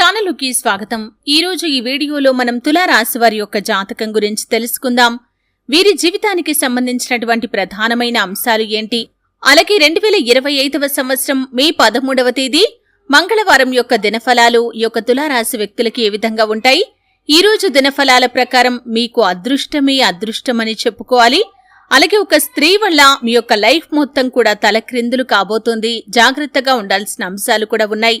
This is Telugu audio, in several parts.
ఛానలుకి స్వాగతం. ఈరోజు ఈ వీడియోలో మనం తులారాశి వారి యొక్క జాతకం గురించి తెలుసుకుందాం. వీరి జీవితానికి సంబంధించినటువంటి ప్రధానమైన అంశాలు ఏంటి? అలాగే రెండు వేల ఇరవై ఐదవ సంవత్సరం మే పదమూడవ తేదీ మంగళవారం యొక్క దినఫలాలు యొక్క తులారాశి వ్యక్తులకి ఏ విధంగా ఉంటాయి? ఈ రోజు దినఫలాల ప్రకారం మీకు అదృష్టమే అదృష్టమని చెప్పుకోవాలి. అలాగే ఒక స్త్రీ వల్ల మీ యొక్క లైఫ్ మొత్తం కూడా తలక్రిందులు కాబోతోంది. జాగ్రత్తగా ఉండాల్సిన అంశాలు కూడా ఉన్నాయి.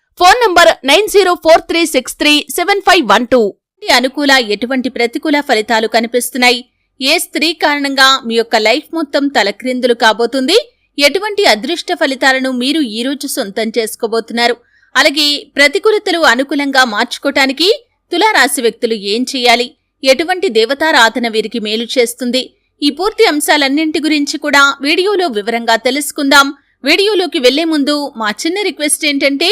Phone number nine zero four three six three seven five one two. అనుకూల ఎటువంటి ప్రతికూల ఫలితాలు కనిపిస్తున్నాయి? ఏ స్త్రీ కారణంగా మీ యొక్క లైఫ్ మొత్తం తలక్రిందులు కాబోతుంది? ఎటువంటి అదృష్ట ఫలితాలను మీరు ఈ రోజు సొంతం చేసుకోబోతున్నారు? అలాగే ప్రతికూలతలు అనుకూలంగా మార్చుకోటానికి తులారాశి వ్యక్తులు ఏం చేయాలి? ఎటువంటి దేవతారాధన వీరికి మేలు చేస్తుంది? ఈ పూర్తి అంశాలన్నింటి గురించి కూడా వీడియోలో వివరంగా తెలుసుకుందాం. వీడియోలోకి వెళ్ళే ముందు మా చిన్న రిక్వెస్ట్ ఏంటంటే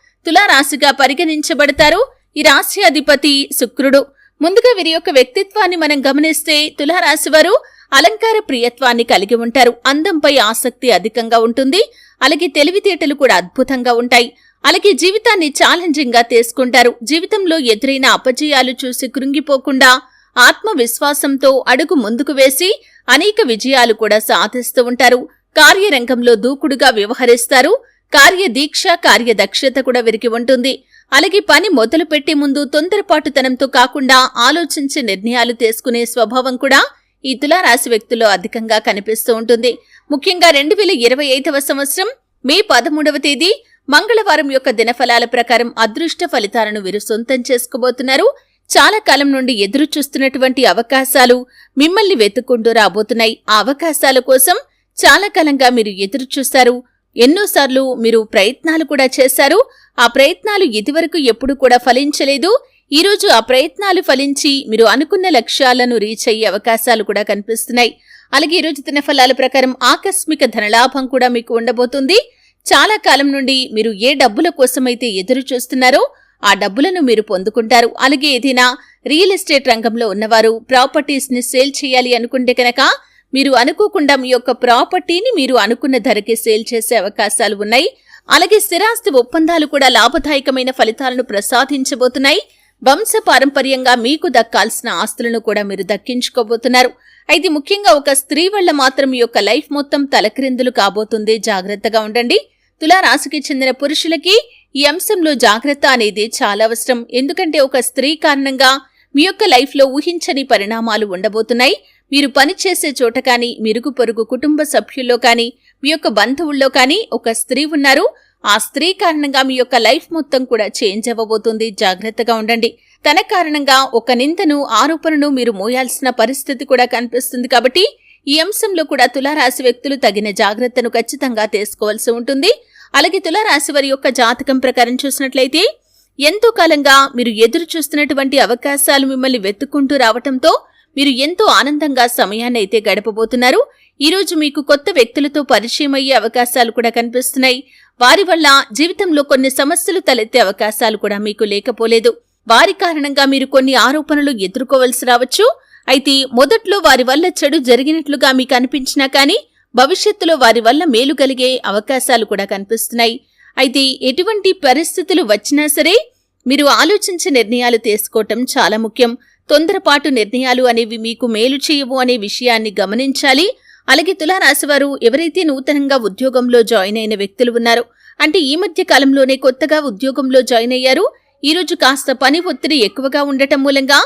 తులారాశిగా పరిగణించబడతారు. ఈ రాశి అధిపతి శుక్రుడు. ముందుగా వీరి యొక్క వ్యక్తిత్వాన్ని మనం గమనిస్తే తులారాశి వారు అలంకార ప్రియత్వాన్ని కలిగి ఉంటారు. అందంపై ఆసక్తి అధికంగా ఉంటుంది. అలాగే తెలివితేటలు కూడా అద్భుతంగా ఉంటాయి. అలాగే జీవితాన్ని ఛాలెంజింగ్గా తీసుకుంటారు. జీవితంలో ఎదురైన అపజయాలు చూసి కృంగిపోకుండా ఆత్మవిశ్వాసంతో అడుగు ముందుకు వేసి అనేక విజయాలు కూడా సాధిస్తూ ఉంటారు. కార్యరంగంలో దూకుడుగా వ్యవహరిస్తారు. కార్యదీక్ష కార్యదక్షత కూడా వీరికి ఉంటుంది. అలాగే పని మొదలు పెట్టే ముందు తొందరపాటుతనంతో కాకుండా ఆలోచించి నిర్ణయాలు తీసుకునే స్వభావం కూడా ఈ తులారాశి వ్యక్తుల్లో అధికంగా కనిపిస్తూ ఉంటుంది. ముఖ్యంగా రెండు వేల ఇరవై ఐదవ సంవత్సరం మే పదమూడవ తేదీ మంగళవారం యొక్క దినఫలాల ప్రకారం అదృష్ట ఫలితాలను వీరు సొంతం చేసుకోబోతున్నారు. చాలా కాలం నుండి ఎదురు చూస్తున్నటువంటి అవకాశాలు మిమ్మల్ని వెతుక్కుంటూ రాబోతున్నాయి. ఆ అవకాశాల కోసం చాలా కాలంగా మీరు ఎదురు చూస్తారు. ఎన్నోసార్లు మీరు ప్రయత్నాలు కూడా చేశారు. ఆ ప్రయత్నాలు ఇదివరకు ఎప్పుడు కూడా ఫలించలేదు. ఈరోజు ఆ ప్రయత్నాలు ఫలించి మీరు అనుకున్న లక్ష్యాలను రీచ్ అయ్యే అవకాశాలు కూడా కనిపిస్తున్నాయి. అలాగే ఈరోజు తిన ఫలాల ప్రకారం ఆకస్మిక ధనలాభం కూడా మీకు ఉండబోతుంది. చాలా కాలం నుండి మీరు ఏ డబ్బుల కోసమైతే ఎదురు చూస్తున్నారో ఆ డబ్బులను మీరు పొందుకుంటారు. అలాగే ఏదైనా రియల్ ఎస్టేట్ రంగంలో ఉన్నవారు ప్రాపర్టీస్ని సేల్ చేయాలి అనుకుంటే కనుక మీరు అనుకోకుండా మీ యొక్క ప్రాపర్టీని మీరు అనుకున్న ధరకే సేల్ చేసే అవకాశాలు ఉన్నాయి. అలాగే స్థిరాస్తి ఒప్పందాలు కూడా లాభదాయకమైన ఫలితాలను ప్రసాదించబోతున్నాయి. వంశ పారంపర్యంగా మీకు దక్కాల్సిన ఆస్తులను కూడా మీరు దక్కించుకోబోతున్నారు. అయితే ముఖ్యంగా ఒక స్త్రీ వల్ల మాత్రం మీ యొక్క లైఫ్ మొత్తం తలక్రిందులు కాబోతుంది. జాగ్రత్తగా ఉండండి. తులారాశికి చెందిన పురుషులకి ఈ అంశంలో జాగ్రత్త అనేది చాలా అవసరం. ఎందుకంటే ఒక స్త్రీ కారణంగా మీ యొక్క లైఫ్లో ఊహించని పరిణామాలు ఉండబోతున్నాయి. మీరు పనిచేసే చోట కానీ మిరుగు పొరుగు కుటుంబ సభ్యుల్లో కానీ మీ యొక్క బంధువుల్లో కానీ ఒక స్త్రీ ఉన్నారు. ఆ స్త్రీ కారణంగా మీ యొక్క లైఫ్ మొత్తం కూడా చేంజ్ అవ్వబోతుంది. జాగ్రత్తగా ఉండండి. తన కారణంగా ఒక నిందను ఆరోపణను మీరు మోయాల్సిన పరిస్థితి కూడా కనిపిస్తుంది కాబట్టి ఈ అంశంలో కూడా తులారాశి వ్యక్తులు తగిన జాగ్రత్తను ఖచ్చితంగా తీసుకోవాల్సి ఉంటుంది. అలాగే తులారాశి వారి యొక్క జాతకం ప్రకారం చూసినట్లయితే ఎంతో కాలంగా మీరు ఎదురు చూస్తున్నటువంటి అవకాశాలు మిమ్మల్ని వెతుక్కుంటూ రావటంతో మీరు ఎంతో ఆనందంగా సమయాన్ని అయితే గడపబోతున్నారు. ఈరోజు మీకు కొత్త వ్యక్తులతో పరిచయం అయ్యే అవకాశాలు కూడా కనిపిస్తున్నాయి. వారి వల్ల జీవితంలో కొన్ని సమస్యలు తలెత్తే అవకాశాలు కూడా మీకు లేకపోలేదు. వారి కారణంగా మీరు కొన్ని ఆరోపణలు ఎదుర్కోవలసి రావచ్చు. అయితే మొదట్లో వారి వల్ల చెడు జరిగినట్లుగా మీకు అనిపించినా కానీ భవిష్యత్తులో వారి వల్ల మేలు కలిగే అవకాశాలు కూడా కనిపిస్తున్నాయి. అయితే ఎటువంటి పరిస్థితులు వచ్చినా సరే మీరు ఆలోచించే నిర్ణయాలు తీసుకోవటం చాలా ముఖ్యం. తొందరపాటు నిర్ణయాలు అనేవి మీకు మేలు చేయవు అనే విషయాన్ని గమనించాలి. అలాగే తులారాశివారు ఎవరైతే నూతనంగా ఉద్యోగంలో జాయిన్ అయిన వ్యక్తులు ఉన్నారో అంటే ఈ మధ్య కాలంలోనే కొత్తగా ఉద్యోగంలో జాయిన్ అయ్యారు. ఈరోజు కాస్త పని ఒత్తిడి ఎక్కువగా ఉండటం మూలంగా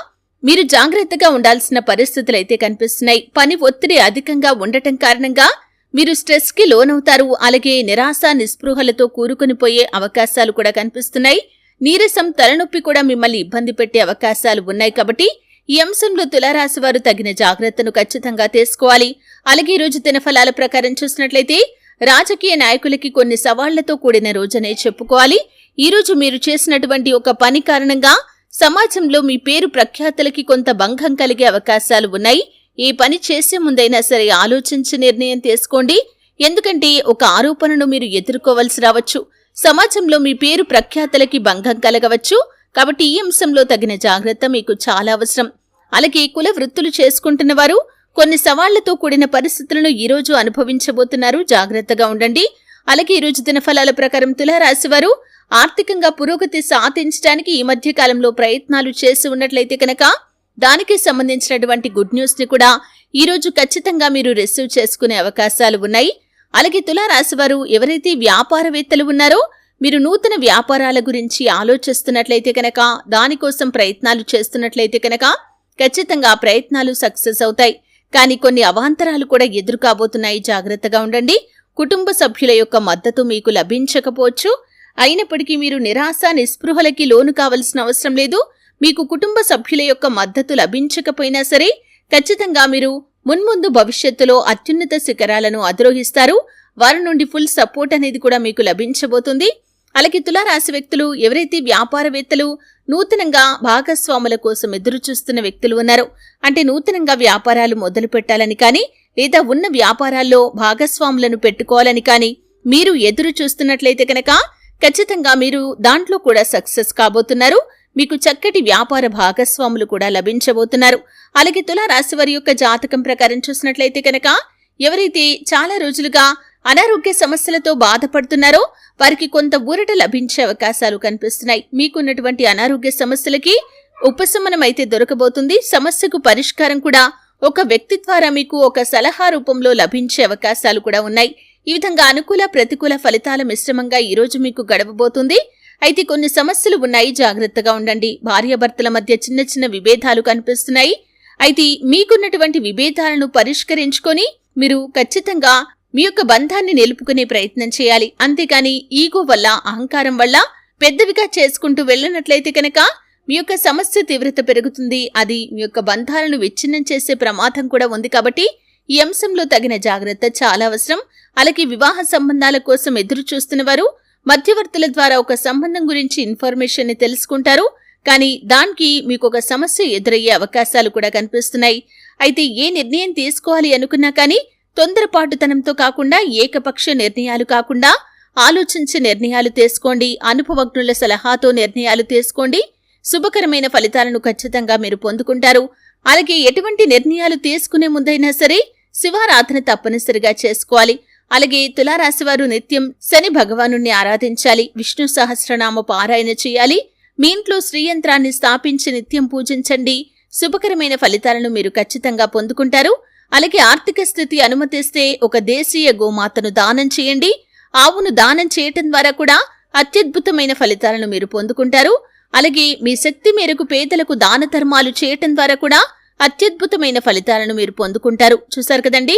మీరు జాగ్రత్తగా ఉండాల్సిన పరిస్థితులు అయితే కనిపిస్తున్నాయి. పని ఒత్తిడి అధికంగా ఉండటం కారణంగా మీరు స్ట్రెస్కి లోనవుతారు. అలాగే నిరాశ నిస్పృహలతో కూరుకుని పోయే అవకాశాలు కూడా కనిపిస్తున్నాయి. నీరసం తలనొప్పి కూడా మిమ్మల్ని ఇబ్బంది పెట్టే అవకాశాలు ఉన్నాయి కాబట్టి ఈ అంశంలో తులారాశి వారు తగిన జాగ్రత్తను ఖచ్చితంగా తీసుకోవాలి. అలాగే ఈ రోజు దినఫలాల ప్రకారం చూసినట్లయితే రాజకీయ నాయకులకి కొన్ని సవాళ్ళతో కూడిన రోజనే చెప్పుకోవాలి. ఈ రోజు మీరు చేసినటువంటి ఒక పని కారణంగా సమాజంలో మీ పేరు ప్రఖ్యాతులకి కొంత భంగం కలిగే అవకాశాలు ఉన్నాయి. ఈ పని చేసే ముందైనా సరే ఆలోచించి నిర్ణయం తీసుకోండి. ఎందుకంటే ఒక ఆరోపణను మీరు ఎదుర్కోవలసి రావచ్చు. సమాజంలో మీ పేరు ప్రఖ్యాతులకి భంగం కలగవచ్చు. కాబట్టి ఈ అంశంలో తగిన జాగ్రత్త మీకు చాలా అవసరం. అలాగే కుల వృత్తులు చేసుకుంటున్న వారు కొన్ని సవాళ్ళతో కూడిన పరిస్థితులను ఈరోజు అనుభవించబోతున్నారు. జాగ్రత్తగా ఉండండి. అలాగే ఈ రోజు దినఫలాల ప్రకారం తులారాశి వారు ఆర్థికంగా పురోగతి సాధించడానికి ఈ మధ్య కాలంలో ప్రయత్నాలు చేసి ఉన్నట్లయితే కనుక దానికి సంబంధించినటువంటి గుడ్ న్యూస్ని కూడా ఈరోజు ఖచ్చితంగా మీరు రిసీవ్ చేసుకునే అవకాశాలు ఉన్నాయి. అలాగే తులారాశి వారు ఎవరైతే వ్యాపారవేత్తలు ఉన్నారో మీరు నూతన వ్యాపారాల గురించి ఆలోచిస్తున్నట్లయితే కనుక దానికోసం ప్రయత్నాలు చేస్తున్నట్లయితే కనుక ఖచ్చితంగా ఆ ప్రయత్నాలు సక్సెస్ అవుతాయి. కానీ కొన్ని అవాంతరాలు కూడా ఎదురు కాబోతున్నాయి జాగ్రత్తగా ఉండండి. కుటుంబ సభ్యుల యొక్క మద్దతు మీకు లభించకపోవచ్చు. అయినప్పటికీ మీరు నిరాశ నిస్పృహలకి లోను కావలసిన అవసరం లేదు. మీకు కుటుంబ సభ్యుల యొక్క మద్దతు లభించకపోయినా సరే ఖచ్చితంగా మీరు మున్ముందు భవిష్యత్తులో అత్యున్నత శిఖరాలను అధిరోహిస్తారు. వారి నుండి ఫుల్ సపోర్ట్ అనేది కూడా మీకు లభించబోతుంది. అలాగే తులారాశి వ్యక్తులు ఎవరైతే వ్యాపారవేత్తలు నూతనంగా భాగస్వాముల కోసం ఎదురు చూస్తున్న వ్యక్తులు ఉన్నారు. అంటే నూతనంగా వ్యాపారాలు మొదలు పెట్టాలని కానీ లేదా ఉన్న వ్యాపారాల్లో భాగస్వాములను పెట్టుకోవాలని కానీ మీరు ఎదురు చూస్తున్నట్లయితే కనుక ఖచ్చితంగా మీరు దాంట్లో కూడా సక్సెస్ కాబోతున్నారు. మీకు చక్కటి వ్యాపార భాగస్వాములు కూడా లభించబోతున్నారు. అలాగే తులారాశి వారి యొక్క జాతకం ప్రకారం చూసినట్లయితే కనుక ఎవరైతే చాలా రోజులుగా అనారోగ్య సమస్యలతో బాధపడుతున్నారో వారికి కొంత ఊరట లభించే అవకాశాలు కనిపిస్తున్నాయి. మీకున్నటువంటి అనారోగ్య సమస్యలకి ఉపశమనం అయితే దొరకబోతుంది. సమస్యకు పరిష్కారం కూడా ఒక వ్యక్తి ద్వారా మీకు ఒక సలహా రూపంలో లభించే అవకాశాలు కూడా ఉన్నాయి. ఈ విధంగా అనుకూల ప్రతికూల ఫలితాల మిశ్రమంగా ఈరోజు మీకు గడవబోతుంది. అయితే కొన్ని సమస్యలు ఉన్నాయి. జాగ్రత్తగా ఉండండి. భార్యాభర్తల మధ్య చిన్న చిన్న విభేదాలు కనిపిస్తున్నాయి. అయితే మీకున్నటువంటి విభేదాలను పరిష్కరించుకొని మీరు ఖచ్చితంగా మీ యొక్క బంధాన్ని నిలుపుకునే ప్రయత్నం చేయాలి. అంతేకాని ఈగో వల్ల అహంకారం వల్ల పెద్దవిగా చేసుకుంటూ వెళ్ళినట్లయితే కనుక మీ యొక్క సమస్య తీవ్రత పెరుగుతుంది. అది మీ యొక్క బంధాలను విచ్ఛిన్నం చేసే ప్రమాదం కూడా ఉంది కాబట్టి ఈ అంశంలో తగిన జాగ్రత్త చాలా అవసరం. అలాగే వివాహ సంబంధాల కోసం ఎదురు చూస్తున్న వారు మధ్యవర్తుల ద్వారా ఒక సంబంధం గురించి ఇన్ఫర్మేషన్ని తెలుసుకుంటారు. కానీ దానికి మీకు ఒక సమస్య ఎదురయ్యే అవకాశాలు కూడా కనిపిస్తున్నాయి. అయితే ఏ నిర్ణయం తీసుకోవాలి అనుకున్నా కానీ తొందరపాటుతనంతో కాకుండా ఏకపక్ష నిర్ణయాలు కాకుండా ఆలోచించి నిర్ణయాలు తీసుకోండి. అనుభవజ్ఞుల సలహాతో నిర్ణయాలు తీసుకోండి. శుభకరమైన ఫలితాలను ఖచ్చితంగా మీరు పొందుకుంటారు. అలాగే ఎటువంటి నిర్ణయాలు తీసుకునే ముందైనా సరే శివారాధన తప్పనిసరిగా చేసుకోవాలి. అలాగే తులారాశి వారు నిత్యం శని భగవాను ఆరాధించాలి విష్ణు సహస్రనామ పారాయణ చేయాలి మీ ఇంట్లో శ్రీయంత్రాన్ని స్థాపించి నిత్యం పూజించండి. శుభకరమైన ఫలితాలను మీరు ఖచ్చితంగా పొందుకుంటారు. అలాగే ఆర్థిక స్థితి అనుమతిస్తే ఒక దేశీయ గోమాతను దానం చేయండి. ఆవును దానం చేయటం ద్వారా కూడా అత్యద్భుతమైన ఫలితాలను మీరు పొందుకుంటారు. అలాగే మీ శక్తి మేరకు పేదలకు దాన ధర్మాలు చేయటం ద్వారా కూడా అత్యద్భుతమైన ఫలితాలను మీరు పొందుకుంటారు. చూసారు కదండి?